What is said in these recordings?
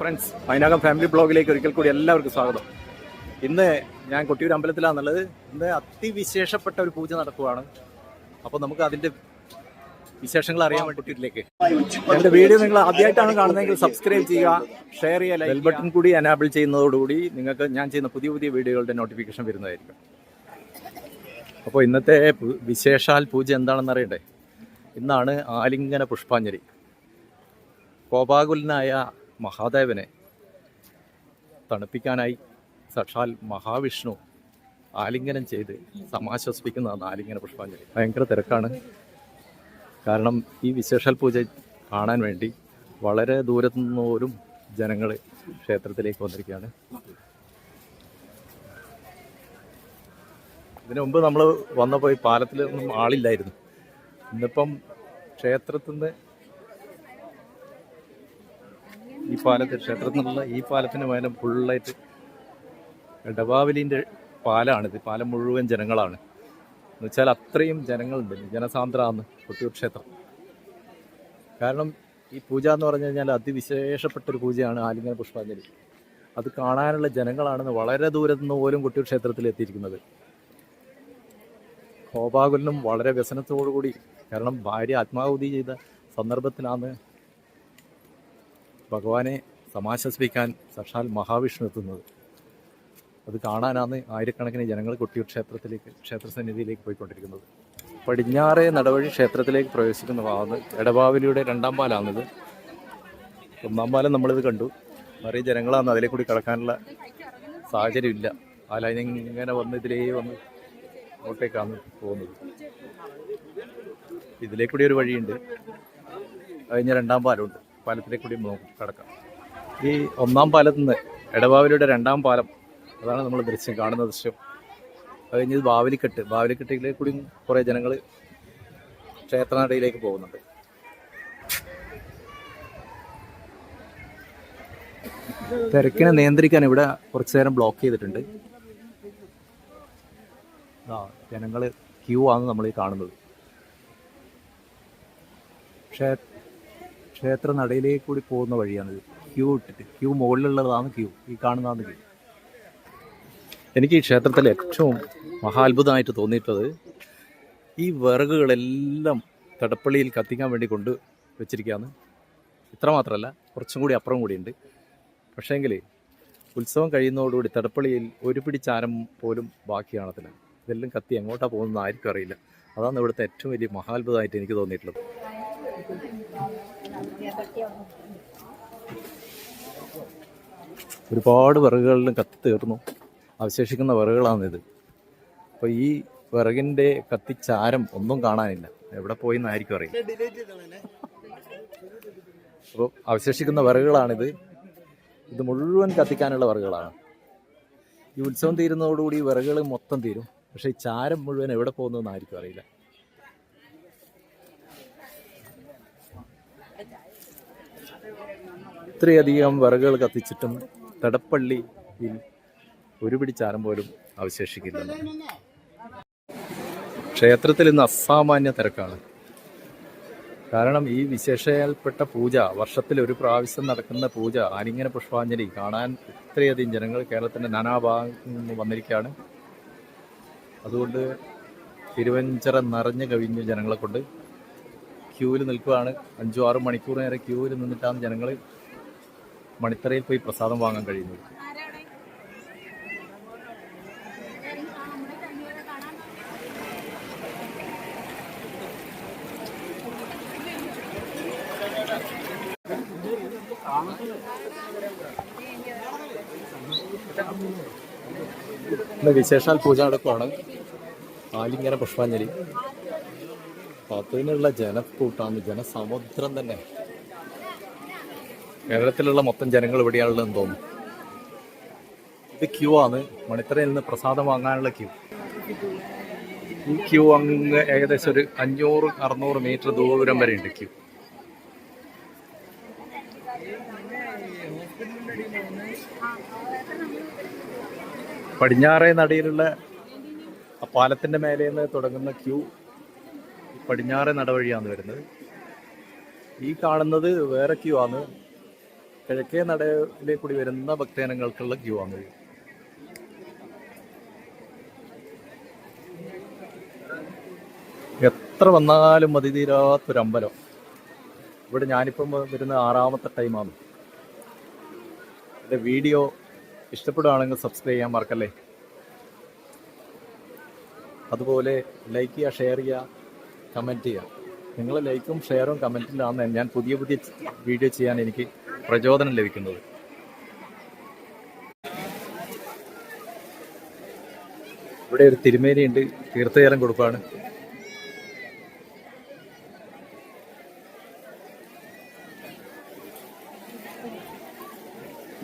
Friends Mainakam family ബ്ലോഗിലേക്ക് ഒരിക്കൽ കൂടി എല്ലാവർക്കും സ്വാഗതം. ഇന്ന് ഞാൻ കൊട്ടിയൂർ അമ്പലത്തിലാണുള്ളത്. ഇന്ന് അതിവിശേഷപ്പെട്ട ഒരു പൂജ നടക്കുവാണ്. അപ്പോൾ നമുക്ക് അതിന്റെ വിശേഷങ്ങൾ അറിയാൻ വേണ്ടി കൊട്ടിയൂരിലേക്ക്. എന്റെ വീഡിയോ നിങ്ങൾ ആദ്യമായിട്ടാണ് കാണുന്നതെങ്കിൽ സബ്സ്ക്രൈബ് ചെയ്യുക ഷെയർ ചെയ്യുക ബെൽ ബട്ടൺ കൂടി എനാബിൾ ചെയ്യുന്നതോടുകൂടി നിങ്ങൾക്ക് ഞാൻ ചെയ്യുന്ന പുതിയ പുതിയ വീഡിയോകളുടെ നോട്ടിഫിക്കേഷൻ വരുന്നതായിരിക്കും. അപ്പോൾ ഇന്നത്തെ വിശേഷാൽ പൂജ എന്താണെന്ന് അറിയണ്ടേ? ഇന്നാണ് ആലിംഗന പുഷ്പാഞ്ജലി. കോപാകുലനായ മഹാദേവനെ തണുപ്പിക്കാനായി സാക്ഷാൽ മഹാവിഷ്ണു ആലിംഗനം ചെയ്ത് സമാശ്വസിപ്പിക്കുന്നതാണ് ആലിംഗന പുഷ്പാഞ്ജലി. ഭയങ്കര തിരക്കാണ്. കാരണം ഈ വിശേഷാൽ പൂജ കാണാൻ വേണ്ടി വളരെ ദൂരത്തു നിന്നോരും ജനങ്ങൾ ക്ഷേത്രത്തിലേക്ക് വന്നിരിക്കുകയാണ്. ഇതിനു മുമ്പ് നമ്മൾ വന്നപ്പോൾ ഈ പാലത്തിലൊന്നും ആളില്ലായിരുന്നു. ഇന്നിപ്പം ക്ഷേത്രത്തിൽ നിന്ന് ഈ പാലത്തിൽ ക്ഷേത്രത്തിൽ നിന്നുള്ള ഈ പാലത്തിന് മേലെ ഫുള്ളായിട്ട് ഇടവാവലിന്റെ പാലാണിത്. പാലം മുഴുവൻ ജനങ്ങളാണ്. എന്ന് വെച്ചാൽ അത്രയും ജനങ്ങളുണ്ട്. ജനസാന്ദ്രമാണ് കൊട്ടിയൂർ ക്ഷേത്രം. കാരണം ഈ പൂജ എന്ന് പറഞ്ഞു കഴിഞ്ഞാൽ അതിവിശേഷപ്പെട്ടൊരു പൂജയാണ് ആലിംഗന പുഷ്പാഞ്ജലി. അത് കാണാനുള്ള ജനങ്ങളാണെന്ന് വളരെ ദൂരത്തു നിന്ന് പോലും കൊട്ടിയൂർ ക്ഷേത്രത്തിൽ എത്തിയിരിക്കുന്നത്. കോപാകുലനും വളരെ വ്യസനത്തോടു കൂടി കാരണം ഭാര്യ ആത്മാഹുതി ചെയ്ത സന്ദർഭത്തിലാണ് ഭഗവാനെ സമാശ്വസിപ്പിക്കാൻ സാക്ഷാൽ മഹാവിഷ്ണു എത്തുന്നത്. അത് കാണാനാണ് ആയിരക്കണക്കിന് ജനങ്ങൾ കൊട്ടിയൂർ ക്ഷേത്രത്തിലേക്ക് ക്ഷേത്രസന്നിധിയിലേക്ക് പോയിക്കൊണ്ടിരിക്കുന്നത്. പടിഞ്ഞാറേ നടവഴി ക്ഷേത്രത്തിലേക്ക് പ്രവേശിക്കുന്ന ഭാഗത്ത് എടവാവിലിയുടെ രണ്ടാം പാലാണിത്. ഒന്നാം പാലം നമ്മളിത് കണ്ടു. നിറയെ ജനങ്ങളാണ് അതിലെ കൂടി കടക്കാനുള്ള സാഹചര്യമില്ല. പാല ഇങ്ങനെ വന്ന് ഇതിലേ വന്ന് അങ്ങോട്ടേക്കാണ് പോകുന്നത്. ഇതിലേക്കൂടി കൂടി ഒരു വഴിയുണ്ട്. കഴിഞ്ഞ രണ്ടാം പാലമുണ്ട്. പാലത്തിലെ കൂടി നമുക്ക് കടക്കാം. ഈ ഒന്നാം പാലത്ത് നിന്ന് എടവാവിലിയുടെ രണ്ടാം പാലം അതാണ് നമ്മൾ ദൃശ്യം കാണുന്ന ദൃശ്യം. അത് കഴിഞ്ഞ് ബാവലിക്കെട്ട്. ബാവലിക്കെട്ടിലേക്ക് കൂടി കുറേ ജനങ്ങൾ ക്ഷേത്രനടയിലേക്ക് പോകുന്നുണ്ട്. തിരക്കിനെ നിയന്ത്രിക്കാൻ ഇവിടെ കുറച്ചു നേരം ബ്ലോക്ക് ചെയ്തിട്ടുണ്ട്. ആ ജനങ്ങൾ ക്യൂ ആണ് നമ്മൾ ഈ കാണുന്നത്. ക്ഷേ ക്ഷേത്ര നടയിലേക്ക് കൂടി പോകുന്ന വഴിയാണിത്. ക്യൂ ഇട്ടിട്ട് ക്യൂ മുകളിലുള്ളതാണ് ക്യൂ ഈ കാണുന്നതാണ് ക്യൂ. എനിക്ക് ഈ ക്ഷേത്രത്തിൽ ഏറ്റവും മഹാത്ഭുതമായിട്ട് തോന്നിയിട്ടത് ഈ വിറകുകളെല്ലാം തടപ്പള്ളിയിൽ കത്തിക്കാൻ വേണ്ടി കൊണ്ട് വെച്ചിരിക്കുകയാണ്. ഇത്ര മാത്രമല്ല കുറച്ചും കൂടി അപ്പുറം കൂടിയുണ്ട്. പക്ഷേങ്കിൽ ഉത്സവം കഴിയുന്നതോടുകൂടി തടപ്പള്ളിയിൽ ഒരു പിടി ചാരം പോലും ബാക്കി കാണത്തില്ല. ഇതെല്ലാം കത്തി എങ്ങോട്ടാണ് പോകുന്നതെന്ന് ആർക്കും അറിയില്ല. അതാണ് ഇവിടുത്തെ ഏറ്റവും വലിയ മഹാത്ഭുതമായിട്ട് എനിക്ക് തോന്നിയിട്ടുള്ളത്. ഒരുപാട് വിറകുകളിലും കത്തി തീർന്നു. അവശേഷിക്കുന്ന വിറകുകളാണിത്. അപ്പോൾ ഈ വിറകിന്റെ കത്തിച്ചാരം ഒന്നും കാണാനില്ല. എവിടെ പോയി എന്നായിരിക്കും അറിയാം അപ്പോൾ അവശേഷിക്കുന്ന വിറകുകളാണിത്. ഇത് മുഴുവൻ കത്തിക്കാനുള്ള വിറകുകളാണ്. ഈ ഉത്സവം തീരുന്നതോടുകൂടി വിറകുകൾ മൊത്തം തീരും. പക്ഷേ ഈ ചാരം മുഴുവൻ എവിടെ പോകുന്നതെന്ന് ആയിരിക്കും അറിയില്ല. ഇത്രയധികം വിറകുകൾ കത്തിച്ചിട്ടും തടപ്പള്ളിയിൽ ഒരു പിടിച്ചാരം ചാരം പോലും അവശേഷിക്കില്ല ക്ഷേത്രത്തിൽ ഇന്ന് അസാമാന്യ തിരക്കാണ്. കാരണം ഈ വിശേഷയാൽപ്പെട്ട പൂജ വർഷത്തിൽ ഒരു പ്രാവശ്യം നടക്കുന്ന പൂജ ആലിംഗന പുഷ്പാഞ്ജലി കാണാൻ ഇത്രയധികം ജനങ്ങൾ കേരളത്തിന്റെ നാനാഭാഗങ്ങളിൽ നിന്ന് വന്നിരിക്കുകയാണ്. അതുകൊണ്ട് തിരുവഞ്ചിറ നിറഞ്ഞു കവിഞ്ഞ് ജനങ്ങളെ കൊണ്ട് ക്യൂവിൽ നിൽക്കുകയാണ് അഞ്ചോ ആറ് മണിക്കൂർ നേരെ ക്യൂവിൽ നിന്നിട്ടാണ് ജനങ്ങൾ മണിത്തറയിൽ പോയി പ്രസാദം വാങ്ങാൻ കഴിയുന്നത്? വിശേഷാൽ പൂജ നടക്കുവാണ് ആലിംഗന പുഷ്പാഞ്ജലി. അപ്പൊ അതിനുള്ള ജനക്കൂട്ടാണ് ജനസമുദ്രം തന്നെ. കേരളത്തിലുള്ള മൊത്തം ജനങ്ങൾ ഇവിടെയാണുള്ളതെന്ന് തോന്നുന്നു? ഇത് ക്യൂ ആണ്. മണിത്തറയിൽ നിന്ന് പ്രസാദം വാങ്ങാനുള്ള ക്യൂ. ഈ ക്യൂ അങ്ങ് ഏകദേശം ഒരു അഞ്ഞൂറ് അറുന്നൂറ് മീറ്റർ ദൂരം വരെ ഉണ്ട് ക്യൂ. പടിഞ്ഞാറേ നടയിലുള്ള ആ പാലത്തിന്റെ മേലെ നിന്ന് തുടങ്ങുന്ന ക്യൂ പടിഞ്ഞാറേ നടവഴിയാണ് വരുന്നത്. ഈ കാണുന്നത് വേറെ ക്യൂ ആണ്. കിഴക്കേ നടയിലേക്ക് കൂടി വരുന്ന ഭക്തജനങ്ങൾക്കുള്ള ക്യൂ ആണ്. എത്ര വന്നാലും മതി തീരാത്തൊരമ്പലം ഇവിടെ ഞാനിപ്പം വരുന്ന ആറാമത്തെ ടൈമാണ് എന്റെ വീഡിയോ ഇഷ്ടപ്പെടുകയാണെങ്കിൽ സബ്സ്ക്രൈബ് ചെയ്യാൻ മറക്കല്ലേ? അതുപോലെ ലൈക്ക് ചെയ്യുക ഷെയർ ചെയ്യുക കമന്റ് ചെയ്യുക. നിങ്ങൾ ലൈക്കും ഷെയറും കമന്റിലാണ് ഞാൻ പുതിയ പുതിയ വീഡിയോ ചെയ്യാൻ എനിക്ക് പ്രചോദനം ലഭിക്കുന്നത്. ഇവിടെ ഒരു തിരുമേനിയുണ്ട്. തീർത്ഥജലം കൊടുക്കുകയാണ്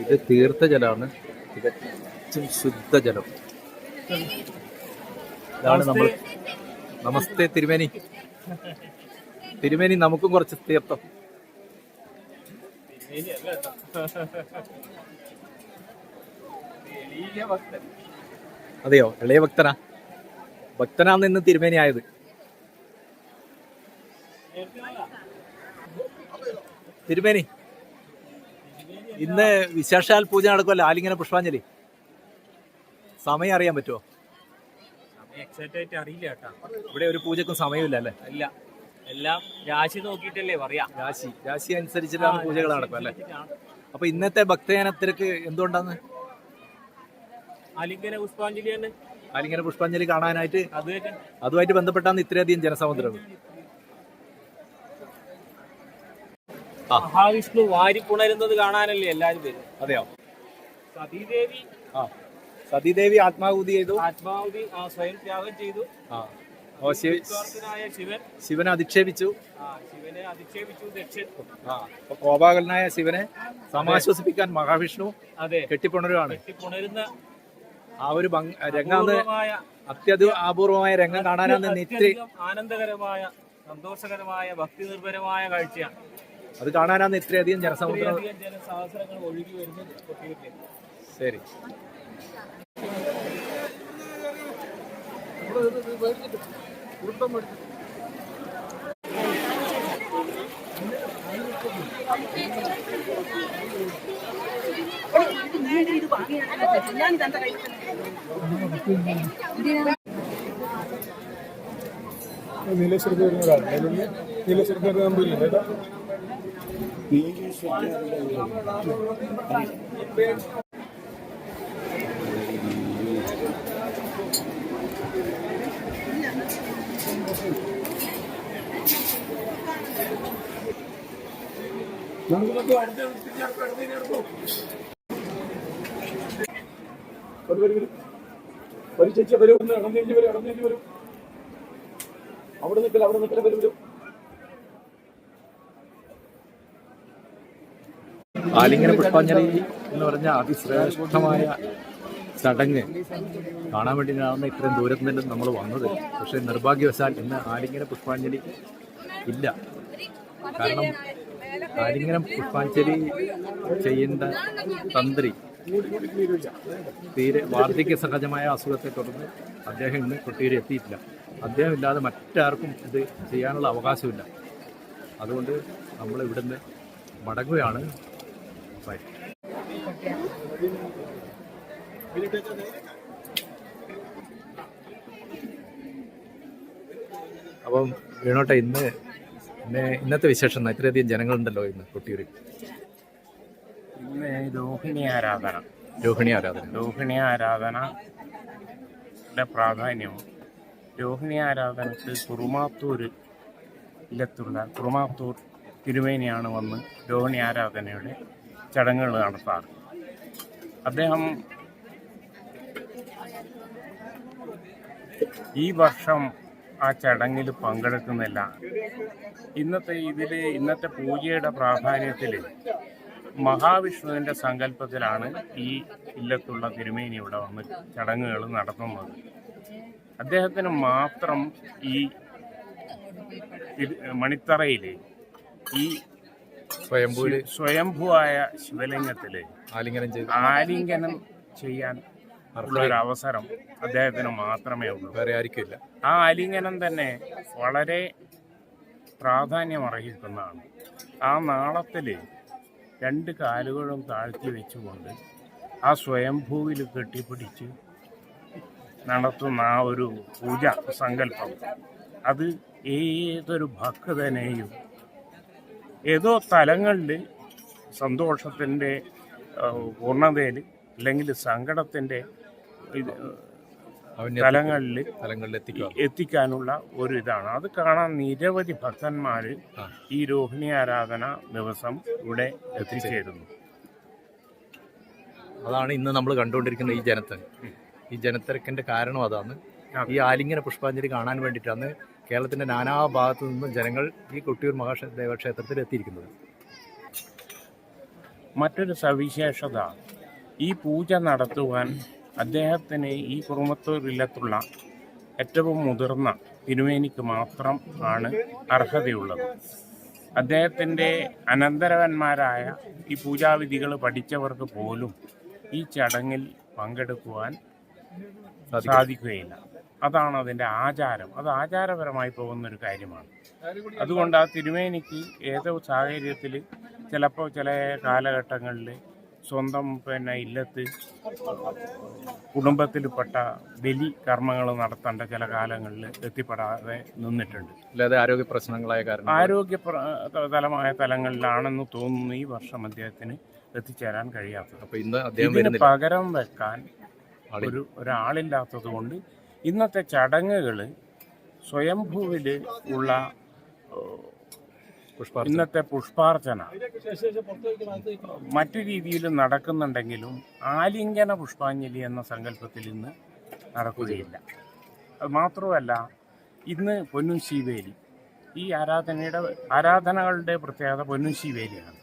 ഇത് തീർത്ഥജലമാണ്. തികച്ചും ശുദ്ധജലം. ഇതാണ് നമ്മൾ നമസ്തേ തിരുമേനി. തിരുമേനി നമുക്കും കുറച്ച് തീർത്ഥം. അതെയോ? ഇളയ ഭക്തനാ? ഭക്തനാന്ന് ഇന്ന് തിരുമേനി ആയത് തിരുമേനി ഇന്ന് വിശേഷാൽ പൂജ നടക്കുമല്ലോ ആലിങ്ങനെ പുഷ്പാഞ്ജലി. സമയം അറിയാൻ പറ്റുമോ എക്സാക്റ്റ് ആയിട്ട് അറിയില്ല കേട്ടാ. ഇവിടെ ഒരു പൂജക്കും സമയമില്ല അല്ലേ? ഇല്ല. എല്ലാം രാശി നോക്കിയിട്ടല്ലേ പറയാ. രാശി രാശി അനുസരിച്ചിട്ടാണ് പൂജകൾ നടക്കുക അല്ലേ? അപ്പൊ ഇന്നത്തെ ഭക്തജന തിരക്ക് എന്തുകൊണ്ടാന്ന്? അലിംഗന പുഷ്പാഞ്ജലി തന്നെ അലിംഗന പുഷ്പാഞ്ജലി കാണാനായിട്ട് അതുമായിട്ട് ബന്ധപ്പെട്ടാണ് ഇത്രയധികം ജനസമുദ്രം ആ. വാരി പുണരുന്നത് കാണാനല്ലേ എല്ലാരും പേര് അതെയോ? സതീദേവി ആ. സതീദേവി ആത്മാഹൂതി ചെയ്തു. ആത്മാഹുതി ആ സ്വയം ത്യാഗം ചെയ്തു. ആ. ഓ ശിവ ശിവൻ. ശിവനെ അധിക്ഷേപിച്ചു. അപ്പൊ കോപാകലനായ ശിവനെ സമാശ്വസിപ്പിക്കാൻ മഹാവിഷ്ണു അതെ. കെട്ടിപ്പുണരുവാണ്. ആ ഒരു രംഗാന്ന് അപൂർവമായ അപൂർവമായ രംഗം കാണാനാണ് നിത്യ ആനന്ദകരമായ സന്തോഷകരമായ ഭക്തി നിർഭരമായ കാഴ്ചയാണ്. അത് കാണാനാണ് ഇത്രയധികം ജനസമുദ്രം. ഒഴുകി വരുന്നത് കൊട്ടിയൂരിലേക്ക്. ശരി. നീലേശ്വരത്ത് വരുന്ന ഒരാൾ നീലേശ്വരത്ത് വരുന്ന നമ്പൂരി കേട്ടോ നമുക്കൊക്കെ വരൂ ചേച്ചി വരൂ ഒന്ന് ഇടം വരും ഇടം തിരിഞ്ഞ് വരും അവിടെ നിൽക്കല അവിടെ നിൽക്കല വരും വരും ആലിംഗന പുഷ്പാഞ്ജലി എന്ന് പറഞ്ഞ അതിശ്രേഷ്ഠമായ ചടങ്ങ് കാണാൻ വേണ്ടിയിട്ടാണ് ഇത്രയും ദൂരത്ത് നിന്ന് നമ്മൾ വന്നത്. പക്ഷേ നിർഭാഗ്യവശാൽ ഇന്ന് ആലിംഗന പുഷ്പാഞ്ജലി ഇല്ല. കാരണം ആലിംഗനം പുഷ്പാഞ്ജലി ചെയ്യേണ്ട തന്ത്രി തീരെ വാർദ്ധക്യ സഹജമായ അസുഖത്തെ തുടർന്ന് അദ്ദേഹം ഇന്ന് കൊട്ടിയൂരി എത്തിയിട്ടില്ല. അദ്ദേഹം ഇല്ലാതെ മറ്റാർക്കും ഇത് ചെയ്യാനുള്ള അവകാശമില്ല. അതുകൊണ്ട് നമ്മൾ ഇവിടുന്ന് മടങ്ങുകയാണ്. ബൈ അപ്പം വേണോട്ടെ ഇന്ന് ഇന്ന് ഇന്നത്തെ വിശേഷം? ഇത്രയധികം ജനങ്ങളുണ്ടല്ലോ ഇന്ന് കൊട്ടിയൂരിൽ. ഇന്ന് രോഹിണി ആരാധന. രോഹിണി ആരാധന. രോഹിണി ആരാധനയുടെ പ്രാധാന്യവും രോഹിണി ആരാധനക്ക് കുറുമാത്തൂരിലെത്തുള്ള കുറുമാത്തൂർ തിരുമേനിയാണ് വന്ന് രോഹിണി ആരാധനയുടെ ചടങ്ങുകൾ നടത്താറ്. അദ്ദേഹം ഈ വർഷം ആ ചടങ്ങിൽ പങ്കെടുക്കുന്നില്ല. ഇന്നത്തെ ഇതിൽ ഇന്നത്തെ പൂജയുടെ പ്രാധാന്യത്തിൽ മഹാവിഷ്ണുവിന്റെ സങ്കല്പത്തിലാണ് ഈ ഇല്ലത്തുള്ള തിരുമേനി ഇവിടെ വന്ന് ചടങ്ങുകൾ നടത്തുന്നത്. അദ്ദേഹത്തിന് മാത്രം ഈ മണിത്തറയിൽ ഈ സ്വയംഭൂ സ്വയംഭുവായ ശിവലിംഗത്തിൽ ആലിംഗനം ചെയ്ത് ആലിംഗനം ചെയ്യാൻ ഒരു അവസരം അദ്ദേഹത്തിന് മാത്രമേ ഉള്ളൂ. വേറെ ആയിരിക്കില്ല ആ ആലിംഗനം തന്നെ വളരെ പ്രാധാന്യം അർഹിക്കുന്നതാണ് ആ നാളത്തിൽ രണ്ട് കാലുകളും താഴ്ത്തി വെച്ചുകൊണ്ട് ആ സ്വയംഭൂവിൽ കെട്ടിപ്പിടിച്ച് നടത്തുന്ന ആ ഒരു പൂജ സങ്കല്പം അത് ഏതൊരു ഭക്തനെയും ഏതോ തലങ്ങളിൽ സന്തോഷത്തിന്റെ പൂർണതയിൽ അല്ലെങ്കിൽ സങ്കടത്തിന്റെ ഇത് സ്ഥലങ്ങളിൽ എത്തിക്കുക. എത്തിക്കാനുള്ള ഒരു ഇതാണ് അത് കാണാൻ നിരവധി ഭക്തന്മാർ ഈ രോഹിണി ആരാധന ദിവസം ഇവിടെ എത്തിച്ചേരുന്നു. അതാണ് ഇന്ന് നമ്മൾ കണ്ടുകൊണ്ടിരിക്കുന്ന ഈ ജനത്തിരക്ക് ഈ ജനത്തിരക്കിന്റെ കാരണം അതാണ്. ഈ ആലിംഗന പുഷ്പാഞ്ജലി കാണാൻ വേണ്ടിയിട്ടാണ് കേരളത്തിന്റെ നാനാ ഭാഗത്തു നിന്നും ജനങ്ങൾ ഈ കൊട്ടിയൂർ മഹാദേവക്ഷേത്രത്തിൽ എത്തിയിരിക്കുന്നത്. മറ്റൊരു സവിശേഷത ഈ പൂജ നടത്തുവാൻ അദ്ദേഹത്തിന് ഈ കുറുമത്തൂർ ഇല്ലത്തുള്ള ഏറ്റവും മുതിർന്ന തിരുമേനിക്ക് മാത്രം ആണ് അർഹതയുള്ളത്. അദ്ദേഹത്തിന്റെ അനന്തരവന്മാരായ ഈ പൂജാവിധികൾ പഠിച്ചവർക്ക് പോലും ഈ ചടങ്ങിൽ പങ്കെടുക്കുവാൻ സാധിക്കും. സാധിക്കുകയില്ല. അതാണ് അതിന്റെ ആചാരം. അത് ആചാരപരമായി പോകുന്നൊരു കാര്യമാണ്. അതുകൊണ്ട് ആ തിരുമേനിക്ക് ഏതോ സാഹചര്യത്തിൽ ചിലപ്പോൾ ചില കാലഘട്ടങ്ങളിൽ സ്വന്തം പിന്നെ ഇല്ലത്ത് കുടുംബത്തിൽപ്പെട്ട ബലി കർമ്മങ്ങൾ നടത്തേണ്ട ചില കാലങ്ങളിൽ എത്തിപ്പെടാതെ നിന്നിട്ടുണ്ട്. അല്ലാതെ ആരോഗ്യ പ്രശ്നങ്ങളായ കാരണം. ആരോഗ്യ തലമായ തലങ്ങളിലാണെന്ന് തോന്നുന്നു ഈ വർഷം അദ്ദേഹത്തിന് എത്തിച്ചേരാൻ കഴിയാത്തത്. അപ്പൊ ഇന്ന് അദ്ദേഹം ഇതിന് പകരം വെക്കാൻ ഒരു ഒരാളില്ലാത്തത് കൊണ്ട് ഇന്നത്തെ ചടങ്ങുകൾ സ്വയംഭൂവിൽ ഉള്ള ഏഹ്, ഇന്നത്തെ പുഷ്പാർച്ചന. മറ്റു രീതിയിൽ നടക്കുന്നുണ്ടെങ്കിലും ആലിംഗന പുഷ്പാഞ്ജലി എന്ന സങ്കല്പത്തിൽ ഇന്ന് നടക്കുകയില്ല. അത് മാത്രമല്ല ഇന്ന് പൊന്നും ശിവേലി. ഈ ആരാധനയുടെ ആരാധനകളുടെ പ്രത്യേകത പൊന്നും ശിവേലിയാണ്.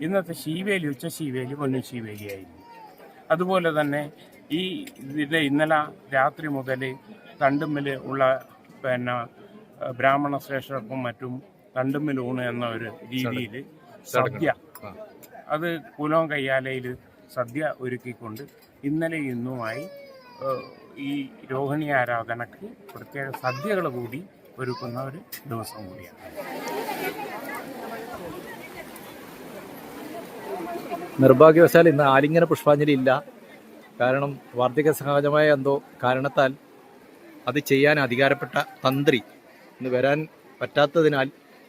ഇന്നത്തെ ശീവേലി ഉച്ച ശീവേലി പൊന്നും ശീവേലിയായിരുന്നു അതുപോലെ തന്നെ ഈ ഇതിന്റെ ഇന്നലെ രാത്രി മുതൽ തണ്ടുമ്മിൽ ഉള്ള പിന്നെ ബ്രാഹ്മണ ശ്രേഷ്ഠർക്കും മറ്റും തണ്ടുമ്മിൽ ഊണ് എന്ന ഒരു രീതിയിൽ സദ്യ. അത് കുലോം കയ്യാലയിൽ സദ്യ ഒരുക്കിക്കൊണ്ട് ഇന്നലെ ഇന്നുമായി ഈ രോഹിണി ആരാധനക്ക് പ്രത്യേക സദ്യകൾ കൂടി ഒരുക്കുന്ന ഒരു ദിവസം കൂടിയാണ്. നിർഭാഗ്യവശാൽ ഇന്ന് ആലിംഗന പുഷ്പാഞ്ജലി ഇല്ല. കാരണം വാർദ്ധക്യ സഹജമായ എന്തോ കാരണത്താൽ അത് ചെയ്യാൻ അധികാരപ്പെട്ട തന്ത്രി ഇന്ന് വരാൻ പറ്റാത്തതിനാൽ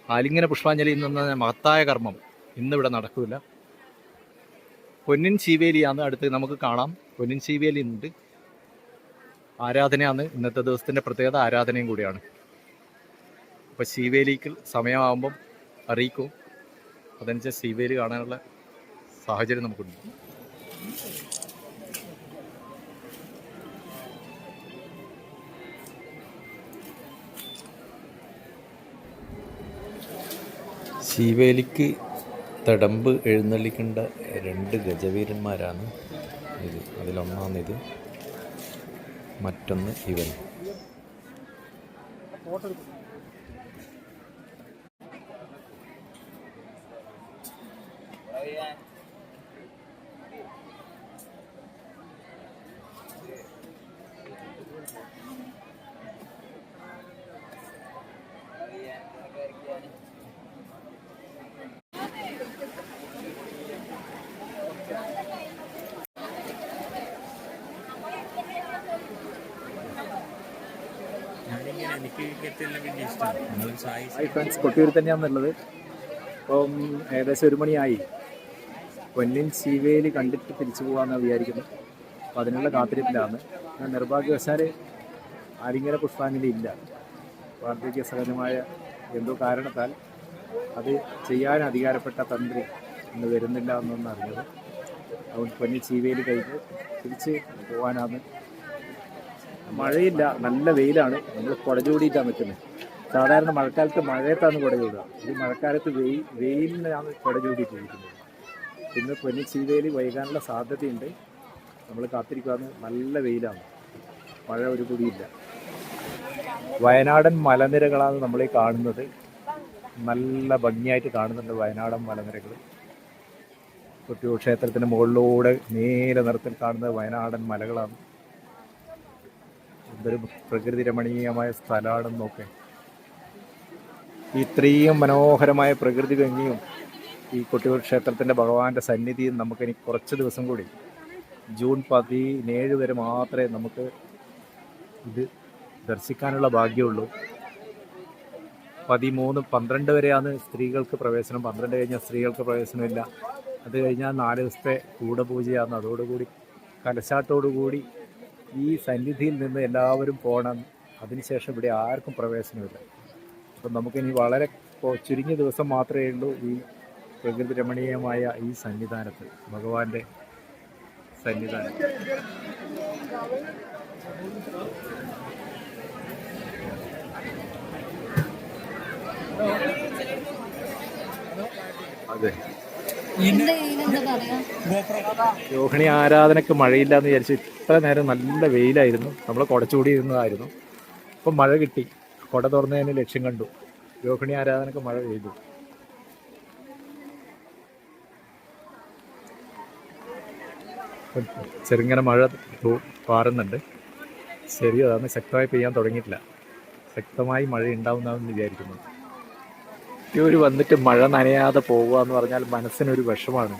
ആലിംഗന പുഷ്പാഞ്ജലി എന്ന മഹത്തായ കർമ്മം ഇന്നിവിടെ നടക്കില്ല പൊന്നിൻ ശീവേലിയാണ് അടുത്ത് നമുക്ക് കാണാം. പൊന്നിൻ ശീവേലി ഉണ്ട്. ആരാധനയാണ് ഇന്നത്തെ ദിവസത്തിന്റെ പ്രത്യേകത. ആരാധനയും കൂടിയാണ്. അപ്പോൾ ശീവേലിക്ക് സമയമാകുമ്പം അറിയിക്കും. അതനുസരിച്ച് ശീവേലി കാണാനുള്ള സാഹചര്യം നമുക്കുണ്ട്. ശിവേലിക്ക് തടമ്പ് എഴുന്നള്ളിക്കേണ്ട രണ്ട് ഗജവീരന്മാരാണ് ഇത്. അതിലൊന്നാണിത്. മറ്റൊന്ന് ഇവൻ. ഹായ് ഫ്രണ്ട്സ് കൊട്ടിയൂർ തന്നെയാണെന്നുള്ളത് ഇപ്പം ഏകദേശം ഒരു മണിയായി. പൊന്നിൻ സീവേൽ കണ്ടിട്ട് തിരിച്ചു പോകാമെന്നാണ് വിചാരിക്കുന്നത് അപ്പം അതിനുള്ള കാത്തിരിപ്പിലാണ്. ഞാൻ നിർഭാഗ്യവശാൽ ആലിംഗന പുഷ്പാഞ്ജലി ഇല്ല. വാർദ്ധക്യ സഹജമായ എന്തോ കാരണത്താൽ അത് ചെയ്യാൻ അധികാരപ്പെട്ട തന്ത്രി ഇന്ന് വരുന്നില്ല എന്നൊന്ന് അറിഞ്ഞത് അതുകൊണ്ട് പൊന്നിൻ സീവേൽ കഴിഞ്ഞ് തിരിച്ച് പോകാനാണ് മഴയില്ല നല്ല വെയിലാണ്. നമ്മൾ കുടചൂടിയിട്ടാണ് നിൽക്കുന്നത് സാധാരണ മഴക്കാലത്ത് മഴയത്താണ് കുട ഈ മഴക്കാലത്ത് വെയിൽ വെയിലിനാണ് കുട ചൂടിയിട്ടിരിക്കുന്നത് ഇന്ന് പൊന്നി ചീവേലി വൈകാനുള്ള സാധ്യതയുണ്ട്. നമ്മൾ കാത്തിരിക്കാന്ന് നല്ല വെയിലാണ്. മഴ ഒരു കുടിയില്ല വയനാടൻ മലനിരകളാണ് നമ്മൾ ഈ കാണുന്നത്. നല്ല ഭംഗിയായിട്ട് കാണുന്നുണ്ട് വയനാടൻ മലനിരകൾ കൊട്ടിയൂർ ക്ഷേത്രത്തിന് മുകളിലൂടെ നീല നിറത്തിൽ കാണുന്നത് വയനാടൻ മലകളാണ്. എന്തൊരു പ്രകൃതി രമണീയമായ സ്ഥലമാണെന്ന് നോക്കേ ഇത്രയും മനോഹരമായ പ്രകൃതി ഭംഗിയും ഈ കൊട്ടിയൂർ ക്ഷേത്രത്തിന്റെ ഭഗവാന്റെ സന്നിധിയും നമുക്കിനി കുറച്ച് ദിവസം കൂടി ജൂൺ പതിനേഴ് വരെ മാത്രമേ നമുക്ക് ഇത് ദർശിക്കാനുള്ള ഭാഗ്യമുള്ളൂ. പതിമൂന്ന് പന്ത്രണ്ട് വരെയാണ് സ്ത്രീകൾക്ക് പ്രവേശനം പന്ത്രണ്ട് കഴിഞ്ഞാൽ സ്ത്രീകൾക്ക് പ്രവേശനമില്ല. അത് കഴിഞ്ഞാൽ നാല് ദിവസത്തെ കൂടപൂജയാണ്. അതോടുകൂടി കലശാട്ടോടുകൂടി ഈ സന്നിധിയിൽ നിന്ന് എല്ലാവരും പോകണം അതിനുശേഷം ഇവിടെ ആർക്കും പ്രവേശനമില്ല. അപ്പം നമുക്കിനി വളരെ ചുരുങ്ങിയ ദിവസം മാത്രമേ ഉള്ളൂ ഈ പ്രകൃതി രമണീയമായ ഈ സന്നിധാനത്ത് ഭഗവാന്റെ സന്നിധാനം. അതെ. രോഹിണി ആരാധനക്ക് മഴയില്ല എന്ന് വിചാരിച്ചു ഇത്ര നേരം നല്ല വെയിലായിരുന്നു. നമ്മൾ കുടച്ചുകൂടി ഇരുന്നതായിരുന്നു ഇപ്പം മഴ കിട്ടി. കുട തുറന്നതിന് ലക്ഷ്യം കണ്ടു. രോഹിണി ആരാധനക്ക് മഴ പെയ്തു. ചെറുങ്ങനെ മഴ തൂ- പാറുന്നുണ്ട്. ശരി അതാണ് ശക്തമായി പെയ്യാൻ തുടങ്ങിയിട്ടില്ല. ശക്തമായി മഴ ഉണ്ടാവുന്നതെന്ന് വിചാരിക്കുന്നു. കൊട്ടിയൂർ വന്നിട്ട് മഴ നനയാതെ പോവുക എന്ന് പറഞ്ഞാൽ മനസ്സിനൊരു വിഷമാണ്.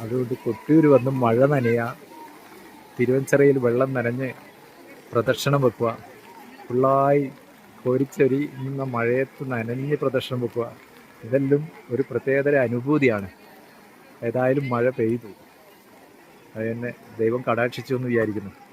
അതുകൊണ്ട് കൊട്ടിയൂർ വന്ന് മഴ നനയുക തിരുവഞ്ചിറയിൽ വെള്ളം നനഞ്ഞ് പ്രദക്ഷിണം വെക്കുക ഫുള്ളായി കോരിച്ചൊരി നിന്ന മഴയത്ത് നനഞ്ഞ് പ്രദക്ഷിണം വെക്കുക ഇതെല്ലാം ഒരു പ്രത്യേകതര അനുഭൂതിയാണ്. ഏതായാലും മഴ പെയ്തു. അത് തന്നെ ദൈവം കടാക്ഷിച്ചു എന്ന് വിചാരിക്കുന്നു.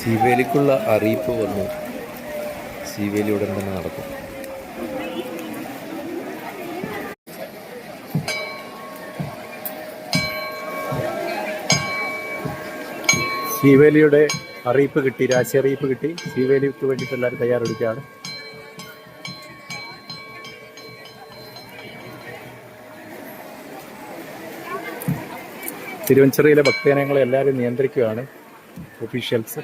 ശിവേലിക്കുള്ള അറിയിപ്പ് വന്നു. ശിവേലി ഉടൻ തന്നെ നടക്കും ശിവേലിയുടെ അറിയിപ്പ് കിട്ടി രാശി അറിയിപ്പ് കിട്ടി. ശിവേലിക്ക് വേണ്ടിയിട്ട് എല്ലാവരും തയ്യാറെടുക്കുകയാണ്. തിരുവഞ്ചിറയിലെ ഭക്തജനങ്ങളെ എല്ലാവരും നിയന്ത്രിക്കുകയാണ് ഒഫീഷ്യൽസ്.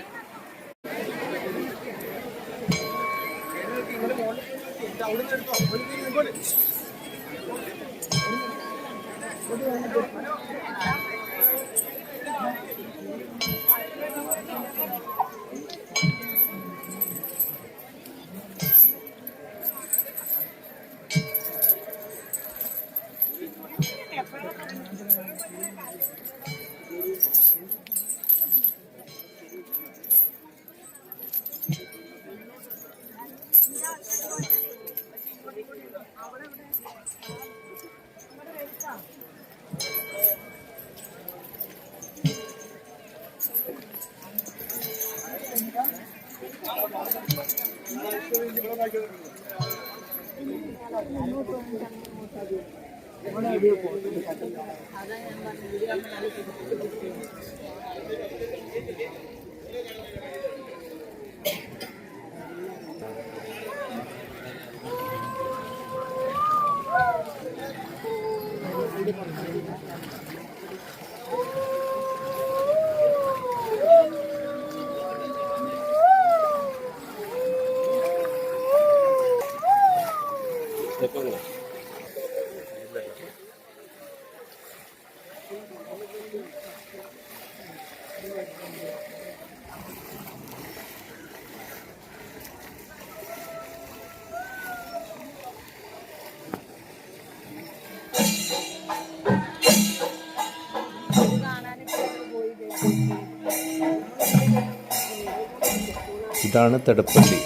ഇതാണ് തടപ്പള്ളി.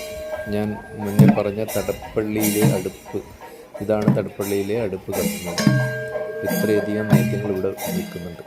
ഞാൻ മുന്നേ പറഞ്ഞ തടപ്പള്ളിയിലെ അടുപ്പ്. ഇതാണ് തടപ്പള്ളിയിലെ അടുപ്പ് കത്തുന്നത്. ഇത്രയധികം നേദ്യങ്ങൾ ഇവിടെ നിൽക്കുന്നുണ്ട്.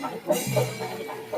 ハハハハ!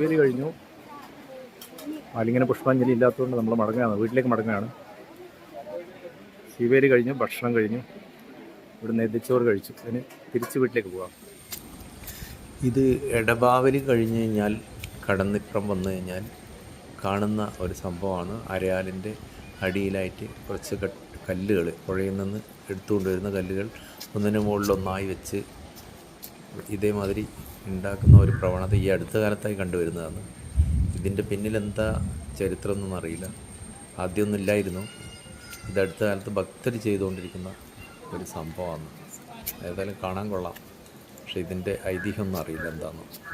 ശിവേലി കഴിഞ്ഞു. മാലിങ്ങനെ പുഷ്പാഞ്ജലി ഇല്ലാത്തതുകൊണ്ട് നമ്മൾ മടങ്ങുകയാണ്. വീട്ടിലേക്ക് മടങ്ങുകയാണ്. ശിവേരി കഴിഞ്ഞു ഭക്ഷണം കഴിഞ്ഞു. ഇവിടെ നെതിച്ചോറ് കഴിച്ചു. അതിന് തിരിച്ച് വീട്ടിലേക്ക് പോകാം. ഇത് എടബാവലി കഴിഞ്ഞ് കഴിഞ്ഞാൽ കടന്നിപ്പുറം വന്നു കഴിഞ്ഞാൽ കാണുന്ന ഒരു സംഭവമാണ്. അരയാലിന്റെ അടിയിലായിട്ട് കുറച്ച് കല്ലുകൾ പുഴയിൽ നിന്ന് എടുത്തുകൊണ്ടുവരുന്ന കല്ലുകൾ ഒന്നിനു മുകളിലൊന്നായി വെച്ച് ഇതേമാതിരി ഉണ്ടാക്കുന്ന ഒരു പ്രവണത ഈ അടുത്ത കാലത്തായി കണ്ടുവരുന്നതാണ്. ഇതിന്റെ പിന്നിലെന്താ ചരിത്രം എന്നൊന്നും അറിയില്ല. ആദ്യമൊന്നും ഇല്ലായിരുന്നു. ഇതടുത്ത കാലത്ത് ഭക്തർ ചെയ്തുകൊണ്ടിരിക്കുന്ന ഒരു സംഭവമാണ്. ഏതായാലും കാണാൻ കൊള്ളാം. പക്ഷേ ഇതിന്റെ ഐതിഹ്യമൊന്നും അറിയില്ല എന്താണെന്ന്.